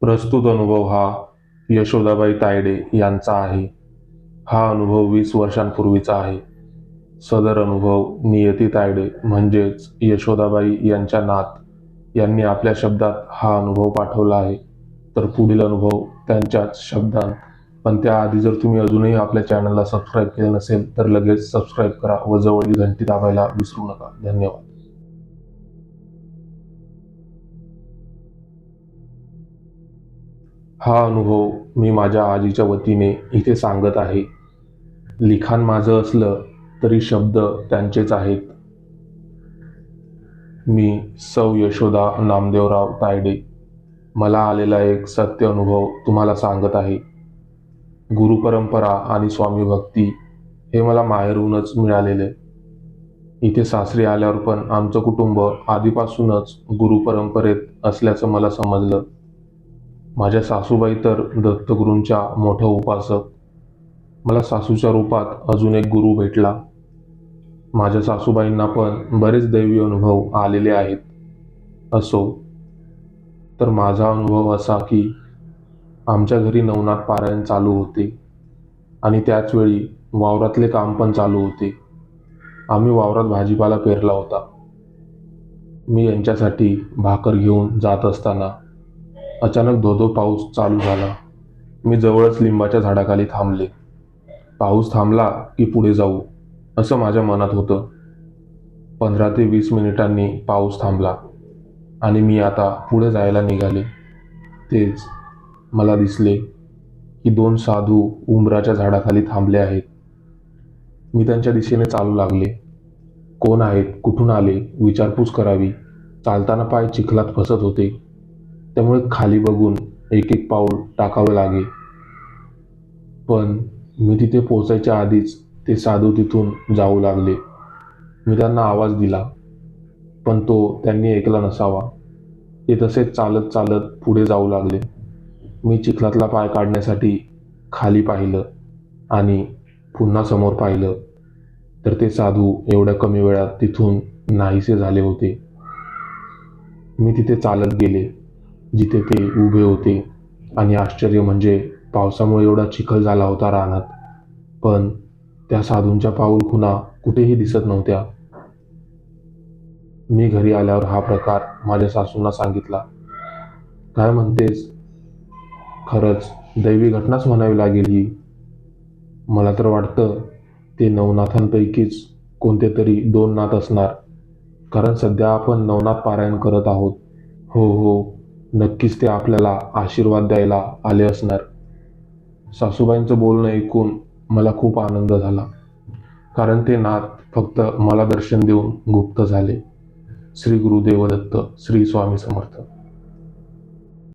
प्रस्तुत अनुभव हा यशोदाबाई तायडे यांचा आहे. हा अनुभव वीस वर्षांपूर्वीचा आहे. सदर अनुभव नियती तायडे म्हणजेच यशोदाबाई यांच्या नात यांनी आपल्या शब्दात हा अनुभव पाठवला आहे. तर पुढील अनुभव त्यांच्याच शब्दांत. पण त्याआधी जर तुम्ही अजूनही आपल्या चॅनलला सबस्क्राईब केले नसेल तर लगेच सबस्क्राईब करा व जवळील घंटी दाबायला विसरू नका. धन्यवाद. हा अनुभव मी माझ्या आजीच्या वतीने इथे सांगत आहे. लिखाण माझं असलं तरी शब्द त्यांचेच आहेत. मी सौ यशोदा नामदेवराव तायडे. मला आलेला एक सत्य अनुभव तुम्हाला सांगत आहे. गुरुपरंपरा आणि स्वामी भक्ती हे मला माहेरूनच मिळालेले. इथे सासरी आल्यावर पण आमचं कुटुंब आधीपासूनच गुरुपरंपरेत असल्याचं मला समजलं. माझ्या सासूबाई तर दत्तगुरूंच्या मोठं उपासक. मला सासूच्या रूपात अजून एक गुरु भेटला. माझ्या सासूबाईंना पण बरेच दैवी अनुभव आलेले आहेत. असो तर माझा अनुभव असा की आमच्या घरी नवनाथ पारायण चालू होते आणि त्याचवेळी वावरातले काम पण चालू होते. आम्ही वावरात भाजीपाला पेरला होता. मी यांच्यासाठी भाकर घेऊन जात असताना अचानक धोधो पाऊस चालू झाला. मी जवळच लिंबाच्या झाडाखाली थांबले. पाऊस थांबला की पुढे जाऊ असं माझ्या मनात होतं. पंधरा ते वीस मिनिटांनी पाऊस थांबला आणि मी आता पुढे जायला निघाले. तेच मला दिसले की दोन साधू उंबराच्या झाडाखाली थांबले आहेत. मी त्यांच्या दिशेने चालू लागले. कोण आहेत कुठून आले विचारपूस करावी. चालताना पाय चिखलात फसत होते. त्यामुळे खाली बघून एक एक पाऊल टाकावं लागे. पण मी तिथे पोचायच्या आधीच ते साधू तिथून जाऊ लागले. मी त्यांना आवाज दिला पण तो त्यांनी ऐकला नसावा. ते तसेच चालत चालत पुढे जाऊ लागले. मी चिखलातला पाय काढण्यासाठी खाली पाहिलं आणि पुन्हा समोर पाहिलं. तर ते साधू एवढ्या कमी वेळात तिथून नाहीसे झाले होते. मी तिथे चालत गेले. जिथे ते उभे होते. आणि आश्चर्य म्हणजे पावसामुळे एवढा चिखल झाला होता रानात. पण त्या साधूंच्या पाऊल खुणा कुठेही दिसत नव्हत्या. मी घरी आल्यावर हा प्रकार माझ्या सासूंना सांगितला. काय म्हणतेस? खरंच दैवी घटनाच म्हणावी लागेल ही. मला तर वाटतं ते नवनाथांपैकीच कोणते तरी दोन नाथ असणार. कारण सध्या आपण नवनाथ पारायण करत आहोत. हो हो. नक्कीच ते आपल्याला आशीर्वाद द्यायला आले असणार. सासूबाईंचं बोलणं ऐकून मला खूप आनंद झाला. कारण ते नाथ फक्त मला दर्शन देऊन गुप्त झाले. श्री गुरुदेवदत्त श्री स्वामी समर्थ.